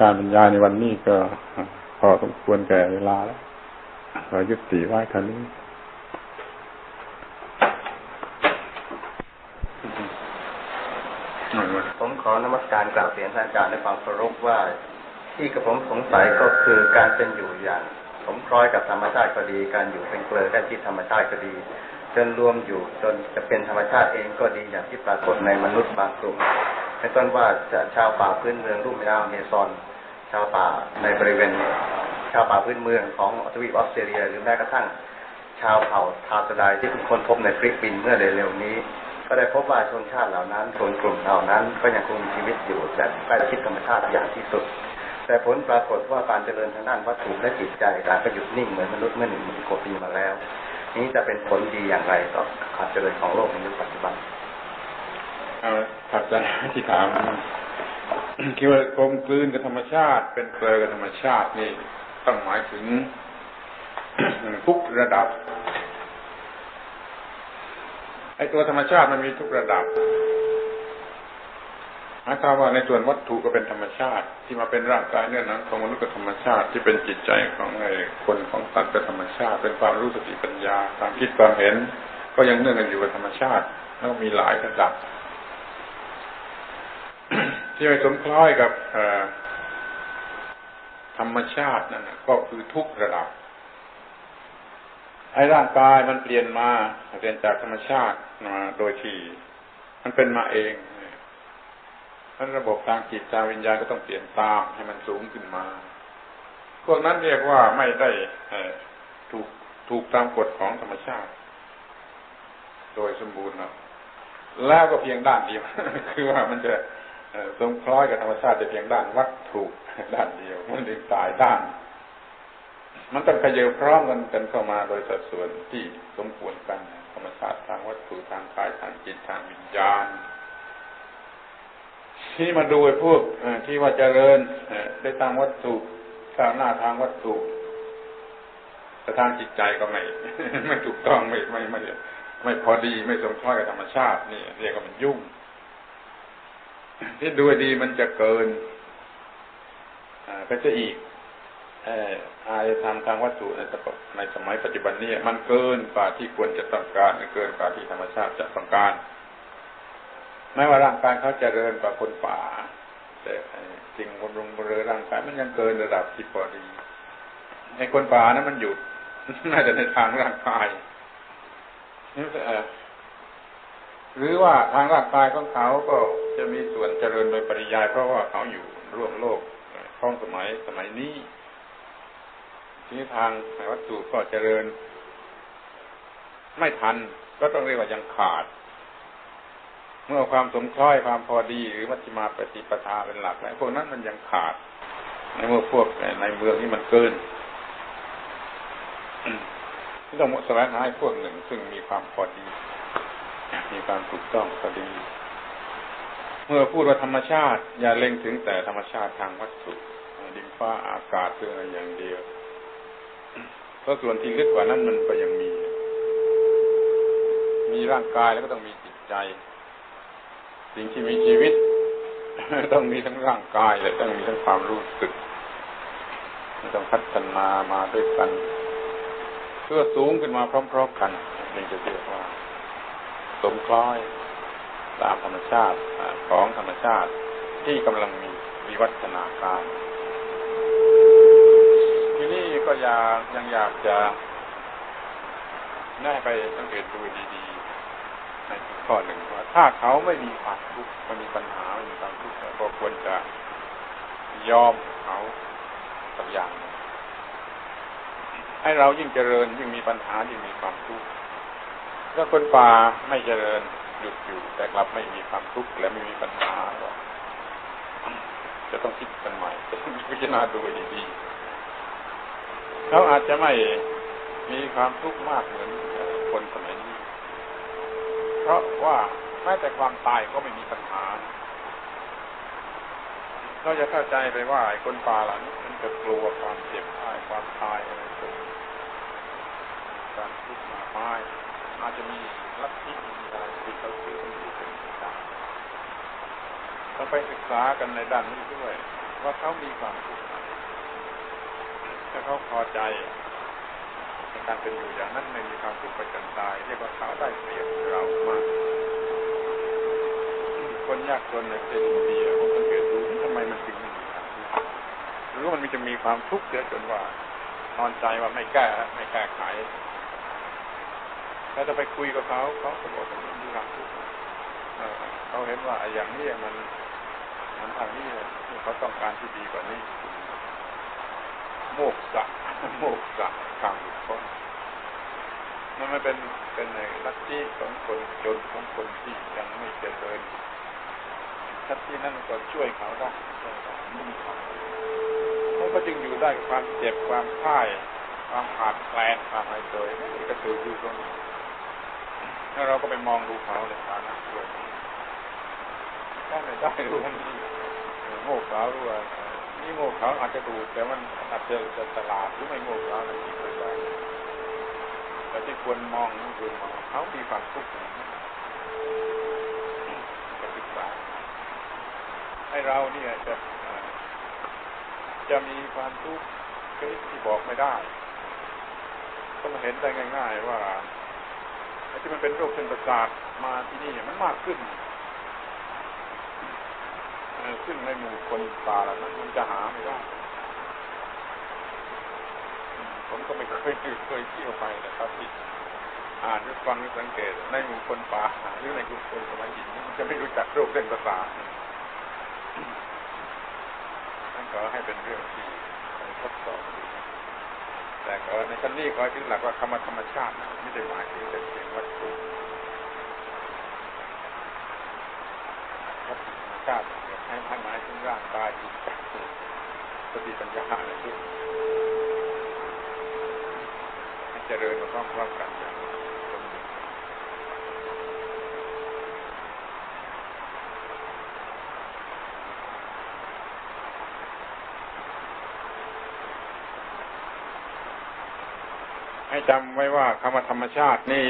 การบรรยายในวันนี้ก็พอสมควรแก่เวลาแล้วเรายุติไว้ท่านี้ผมขอนมัสการกราบเรียนท่านอาจารย์ในความเคารพว่า ที่กระผมสงสัยก็คือการเป็นอยู่อย่างผมคล้อยกับธรรมชาติก็ดี การอยู่เป็นเกลือกันที่ธรรมชาติก็ดี จนรวมอยู่จนจะเป็นธรรมชาติเองก็ดีอย่างที่ปรากฏในมนุษย์บางกลุ่ม ในต้นว่าจะชาวป่าพื้นเมืองรุ่มแม่น้ำเมซอน ชาวป่าในบริเวณชาวป่าพื้นเมืองของทวีปออสเตรเลีย หรือแม้กระทั่ง ชาวเผ่าทาสดายที่เพิ่งค้นพบในฟิลิปปินส์เมื่อเร็วๆนี้ ก็ได้พบว่าชนชาติเหล่านั้นชนกลุ่มเหล่านั้น ก็ยังคงมีชีวิตอยู่และใกล้ชิดธรรมชาติอย่างที่สุด แต่ผลปรากฏว่าการเจริญทางด้านวัตถุและจิตใจการก็หยุดนิ่งเหมือนมนุษย์เมื่อหนึ่งหมื่นกว่าปีมาแล้วนี้จะเป็นผลดีอย่างไรต่อการเจริญของโลกในยุคปัจจุบัน เอาถัดจากที่ถามคิดว่ากลมกลืนกับธรรมชาติ เป็นเกลือกับธรรมชาตินี่ต้องหมายถึงทุกระดับไอ้ตัวธรรมชาติมันมีทุกระดับหมายความว่าในส่วนวัตถุก็เป็นธรรมชาติ ที่มาเป็นร่างกายเนื้อหนังของมนุษย์ก็ธรรมชาติที่เป็นจิตใจของไอ้คนของสัตว์ก็ธรรมชาติ เป็นความรู้สติปัญญาความคิดความเห็น ก็ยังเนื่องกันอยู่กับธรรมชาติแล้วมีหลายระดับ ที่ไปสมคล้อยกับธรรมชาตินั่นก็คือทุกระดับไอ้ร่างกายมันเปลี่ยนมาเปลี่ยนจากธรรมชาติมาโดยที่มันเป็นมาเองนั้นระบบทางจิตทางวิญญาณก็ต้องเปลี่ยนตามให้มันสูงขึ้นมา พวกนั้นเรียกว่าไม่ได้ถูกถูกตามกฎของธรรมชาติ โดยสมบูรณ์แล้วแล้วก็เพียงด้านเดียว คือว่ามันจะ สมคล้อยกับธรรมชาติแต่เพียงด้านวัตถุด้านเดียว มันถึงตายด้าน มันต้องขยเยพร้อมกันกันเข้ามาโดยสัดส่วนที่สมควรกัน ธรรมชาติทางวัตถุทางกายทางจิตทางวิญญาณที่มาดูไอ้พวกที่ว่าเจริญได้ทางวัตถุก้าวหน้าทางวัตถุแต่ทางจิตใจก็ไม่ไม่ถูกต้องไม่ไม่ไม่ไม่พอดีไม่สมคล้อยกับธรรมชาตินี่เรียกว่ามันยุ่ง ที่ดูดีมันจะเกินก็จะอีกอารยธรรมทางวัตถุในในสมัยปัจจุบันนี้มันเกินกว่าที่ควรจะต้องการเกินกว่าที่ธรรมชาติจะต้องการแม้ว่าร่างกายเขาจเจริญกว่าคนป่า แต่สิ่งบำรุงบำเรอร่างกายมันยังเกินระดับที่พอดีในคนป่านั้นมันหยุดน่าจะในทางร่างกายนี่ หรือว่าทางร่างกายของเขาก็จะมีส่วนเจริญโดยปริยาย เพราะว่าเขาอยู่ร่วมโลกท้องสมัยสมัยนี้ทีนี้ทางวัตถุก็เจริญ ไม่ทันก็ต้องเรียกว่ายังขาด เมื่อความสมคล้อยความพอดี หรือมัชฌิมาปฏิปทาเป็นหลักแล้วพวกนั้นมันยังขาด ในเมื่อพวกในเมืองนี้มันเกินที่ต้องแสวงหาให้พวกหนึ่งซึ่งมีความพอดี มีความถูกต้องพอดี เมื่อพูดว่าธรรมชาติ อย่าเล็งถึงแต่ธรรมชาติทางวัตถุดินฟ้าอากาศเพื่ออย่างเดียว เพราะส่วนที่ลึกกว่านั้นมันก็ยังมี มีร่างกายแล้วก็ต้องมีจิตใจ สิ่งที่มีชีวิต ต้องมีทั้งร่างกายและต้องมีทั้งความรู้สึกต้องพัฒนามาด้วยกัน เพื่อสูงขึ้นมาพร้อมๆกันจึงจะเรียกว่า สมคล้อยตามธรรมชาติของธรรมชาติที่กำลังมีวิวัฒนาการ ที่นี้ก็อยากยังอยากจะแน่ไปสังเกตดูดีๆ ในข้อหนึ่งว่าถ้าเขาไม่มีความทุกข์ไม่มีปัญหาไม่มีความทุกข์ก็ควรจะยอมเขาสักอย่างให้เรายิ่งเจริญยิ่งมีปัญหายิ่งมีความทุกข์ ถ้าคนป่าไม่เจริญหยุดอยู่ แต่กลับไม่มีความทุกข์และไม่มีปัญหาหรอกจะต้องคิดกันใหม่พิจารณาดูดีๆเขาอาจจะไม่มีความทุกข์มากเหมือนคนสมัยนี้ เพราะว่าแม้แต่ความตายก็ไม่มีปัญหา เราจะเข้าใจไปว่าไอ้คนป่าเหล่านี้มันจะกลัวความเจ็บตายความตายอะไรต่างการทุกข์มาไม่ อาจจะมีลัทธิมีอะไรที่เขาถือกันอยู่เป็นต่างต้องไปศึกษากันในด้านนี้ด้วยว่าเขามีความสุขถ้าเขาพอใจในการเป็นอยู่อย่างนั้นไม่มีความทุกข์ปจนตายเรียกว่าเขาได้เปรียบเรามากคนยากจนในประเทศอินเดียผมสังเกตดูทำไมมันถึงมีความทุกข์หรือว่ามันมีจะมีความทุกข์เยอะจนว่านอนใจว่าไม่แก้ไม่แก้ไข ถ้าจะไปคุยกับเขาเขาก็บอกว่ามันมีความทุกเขาเห็นว่าอย่างนี้มันมันทางนี้เขาต้องการที่ดีกว่านี้โมกษะโมกษะทางหลุดพ้นมันไม่เป็นเป็นในลัทธิของคนจนของคนที่ยังไม่เจริญลัทธินั้นก็ช่วยเขาได้เขาก็จึงอยู่ได้ความเจ็บความพ่ายความขาดแคลนความอะไรโดยนี่ก็คืออยู่ตรงนี้ แล้วเราก็ไปมองดูเขาในฐานะด้วยได้ไม่ได้รู้นี่โง่เขารู้ว่านี่โง่เขาอาจจะดูแต่มันอาจจะจะตลาดหรือไม่โง่เขาในที่ไม่ได้แต่ที่ควรมองนั่นคือมองเขามีความทุกข์จะศึกษาให้เราเนี่ยจะจะมีความทุกข์ชนิดที่บอกไม่ได้ ก็มาเห็นได้ง่าย ๆ ว่า ที่มันเป็นโรคเส้นประสาทมาที่นี่มันมากขึ้นซึ่งในหมู่คนป่าแล้วนั้นมันจะหาไม่ได้ผมก็ไม่เคยเคยเที่ยวไปนะครับที่อ่านหรือฟังหรือสังเกต ในหมู่คนป่าหรือในกลุ่มคนสมัยหินมันจะไม่รู้จักโรคเส้นประสาทนั่นก็ให้เป็นเรื่องที่ทดสอบ แต่เออในชั้นนี้ก็ถึงหลักว่าคำว่าธรรมชาติไม่ได้หมายถึงแต่เพียงวัตถุธรรมชาติให้ให้หมายถึงร่างกายจิตสติปัญญาอะไรทุกให้เจริญมาพร้อมๆกันอย่างสมบูรณ์ให้ จำไว้ว่าคำว่าธรรมชาตินี่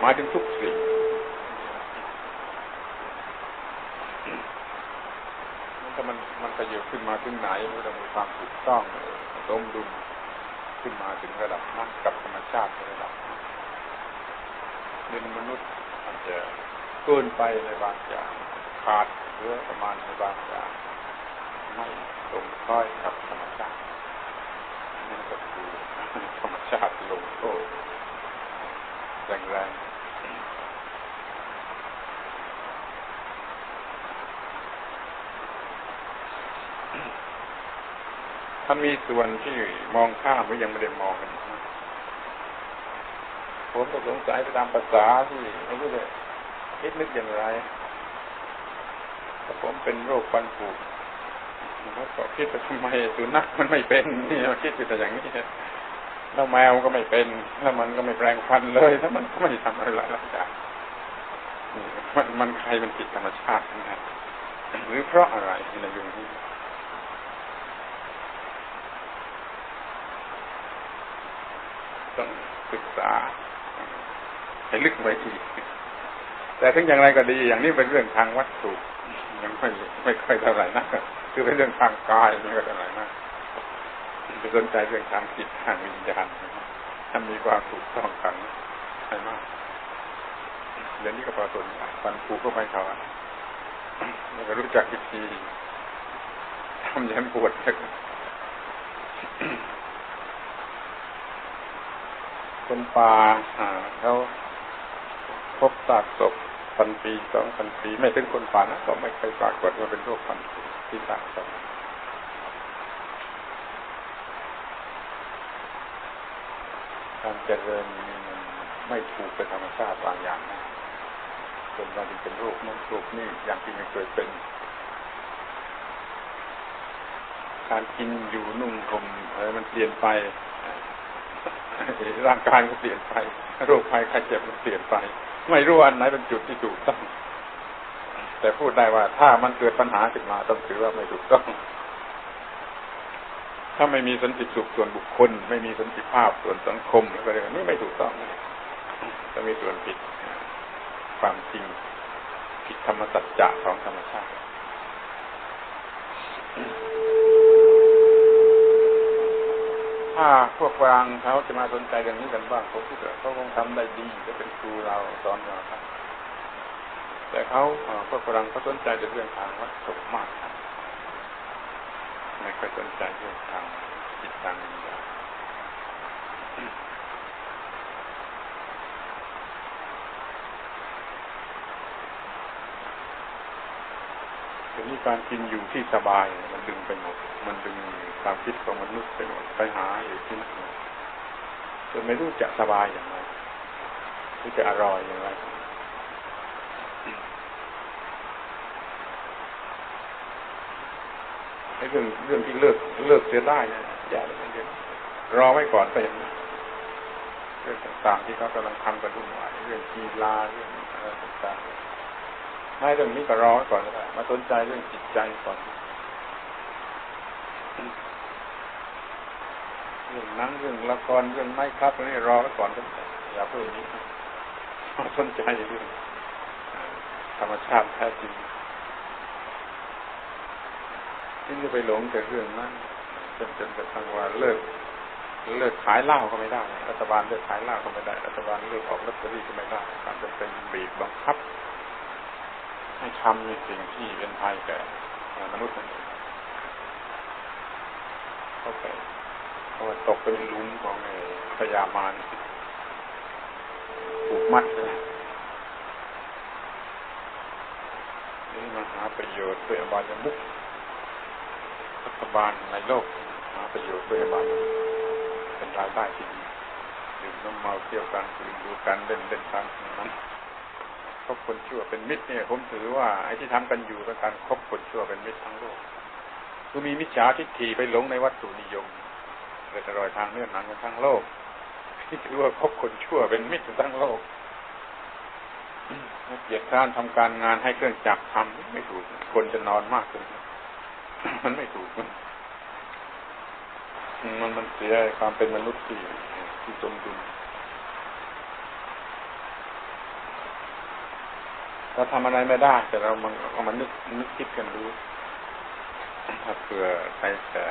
หมายถึงทุกสิ่งถ้ามันมันขยับขึ้นมาถึงไหนมันจะมีความถูกต้องสมดุลขึ้นมาถึงระดับนั้นกับธรรมชาติระดับนั้นเป็นมนุษย์มันจะเกินไปในบางอย่างขาดหรือประมาณในบางอย่างไม่สมคล้อยกับธรรมชาติ นั่ก็คือธรรมชาติลงโทษแรงๆท่านมีส่วนที่มองข้ามหรือยังไม่ได้มองกันผมก็สงสัยไปตามภาษาที่ไม่รู้จะคิดนึกอย่างไรถ้าผมเป็นโรคฟันผุแล้ว ก็คิดว่าทำไมสุนัขมันไม่เป็นนี่มาคิดอยู่แต่อย่างนี้แล้วแมวก็ไม่เป็น แล้วมันก็ไม่แปลงฟันเลย แล้วมันก็ไม่ทำอะไรหลักจากมันมันใครเป็นจิตธรรมชาตินะหรือเพราะอะไรในยุคนี้ต้องศึกษาให้ลึกไปอีกแต่ถึงอย่างไรก็ดี อย่างนี้เป็นเรื่องทางวัตถุยังไม่ไม่ค่อยเท่าไหร่นะ คือเป็นเรื่องทางกายไม่ค่อยเท่าไหร่นะไปสนใจเรื่องทางจิตทางวิญญาณถ้ามีความถูกต้องกันให้มากเดี๋ยวนี้ก็ปรากฏฟันผูกเข้าไปเขาแล้วก็รู้จักวิธีทำยันปวดคนป่าเขาพบซากศพพันปีสองพันปี ไม่ถึงคนป่านะก็ไม่เคยปรากฏว่าเป็นโรคพันปี ที่ซากศพการเจริญมันไม่ถูกเป็นธรรมชาติบางอย่างนะจนมาถึงเป็นโรคนั้นโรคนี่อย่างที่ไม่เคยเป็น การกินอยู่นุ่งห่มอะไรมันเปลี่ยนไปร่างกายก็เปลี่ยนไป โรคภัยไข้เจ็บมันเปลี่ยนไป ไม่รู้อันไหนเป็นจุดที่ถูกต้อง แต่พูดได้ว่าถ้ามันเกิดปัญหาขึ้นมาต้องถือว่าไม่ถูกต้อง ถ้าไม่มีสันติสุขส่วนบุคคล ไม่มีสันติภาพส่วนสังคมอะไรแบบนี้ไม่ถูกต้องจะมีส่วนผิดความจริงผิดธรรมสัจจะของธรรมชาติถ้าพวกวางเขาจะมาสนใจเรื่องนี้กันบ้างเขาพูดเขาคงทำได้ดีจะเป็นครูเราสอนเราครับ แต่เขาเอ่อพวกฝรั่งเขาสนใจเรื่องทางวัตถุมากครับไม่ค่อยสนใจเรื่องทางจิตทางวิญญาณทีนี้การกินอยู่ที่สบาย มันดึงไปหมด มันดึงความคิดของมนุษย์ไปหมดไปหาอยู่ที่นั่นจนไม่รู้จะสบายอย่างไรรือจะอร่อยอย่างไร ไอ้เรื่องเรื่องที่เลิกเลิกเสียได้เนี่ยอย่าเลยรอไว้ก่อนไปอย่างนี้เรื่องต่างๆที่เขากำลังทำกันรุ่นใหม่เรื่องกีฬาเรื่องอะไรต่างๆให้เรื่องนี้ก็รอไว้ก่อนก็ได้มาสนใจเรื่องจิตใจก่อนเรื่องหนังเรื่องละครเรื่องไม้ครับนี่รอไว้ก่อนก็ได้อย่าเพิ่งนี้มาสนใจเรื่องธรรมชาติแท้จริง ที่จะไปหลงแต่เรื่องนั้นจนจนกระทั่งว่าเลิกเลิกขายเหล้าก็ไม่ได้ รัฐบาลเลิกขายเหล้าก็ไม่ได้ รัฐบาลเลิกออกลอตเตอรี่ก็ไม่ได้การจะเป็นบีบบังคับ ให้ทำในสิ่งที่เป็นภัยแก่มนุษย์นั่นเองเข้าไปเพราะตกเป็นลุมของไอ้พยามารถูกมัดเลยนี่มาหาประโยชน์ด้วยอบายมุข ฐบาลในโลกหาประโยชน์ด้วยบางเป็นรายได้ที่ดีดื่มน้ำเมาเที่ยวกันคืนดูกันเล่นเล่นกันนั้นคบคนชั่วเป็นมิตรเนี่ย ผมถือว่าไอ้ที่ทำกันอยู่เป็นการคบคนชั่วเป็นมิตรทั้งโลกคือมีมิจฉาทิฏฐิไปหลงในวัตถุนิยมเลยจะรอยทางเนื้อหนังกันทั้งโลกที่ถือว่าคบคนชั่วเป็นมิตรทั้งโลกเกียรติการทำการงานให้เครื่องจักรทำไม่ถูกคนจะนอนมากขึ้น มันไม่ถูก มันมันเสียความเป็นมนุษย์ที่ที่สมดุลเราทำอะไรไม่ได้ แต่เรามันเอามันนึกนึกคิดกันดูถ้าเผื่อใครจะ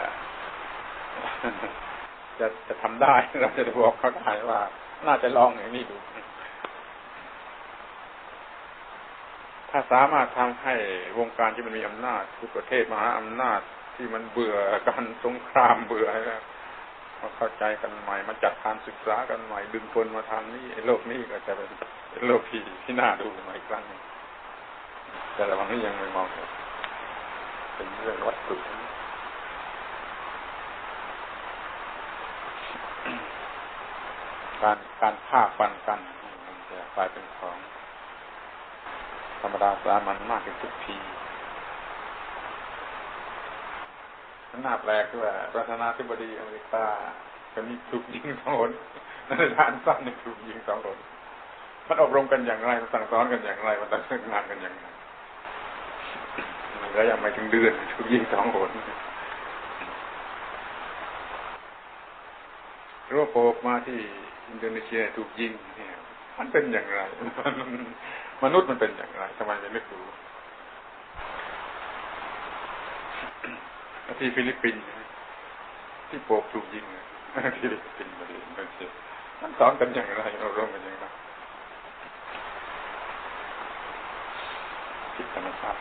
จะจะทำได้ เราจะบอกเขาได้ว่า น่าจะลองอย่างนี้ดู ถ้าสามารถทำให้วงการที่มันมีอำนาจทุกประเทศมหาอำนาจที่มันเบื่อการสงครามเบื่อแล้วมาเข้าใจกันใหม่ มาจัดการศึกษากันใหม่ ดึงคนมาทางนี้โลกนี้ก็จะเป็นโลกที่ที่น่าดูใหม่อีกครั้งแต่ระว่างนี้ยังไม่มองเป็นเรื่องวัตถุการการฆ่าฟันกันมันจะกลายเป็นของ ธรรมดาสามัญมากขึ้นทุกทีน่าแปลกว่าประธานาธิบดีอเมริกาคนนี้ถูกยิงสองคนในฐานสั้นนี่ถูกยิงสองคนมันอบรมกันอย่างไร มันสั่งสอนกันอย่างไร มันตัดสินงานกันอย่างไรมันก็ยังไม่ถึงเดือนถูกยิงสองคนรู้วโปกมาที่อินโดนีเซียถูกยิงเนี่ยมันเป็นอย่างไร มนุษย์มันเป็นอย่างไรทำไมไม่รู้ที่ฟิลิปปินส์ที่โปกถูกยิงฟิลิปปินส์มาดิมันเสียมันสอนกันอย่างไรเราร่วมกันอย่างไรคิดธรรมชาติ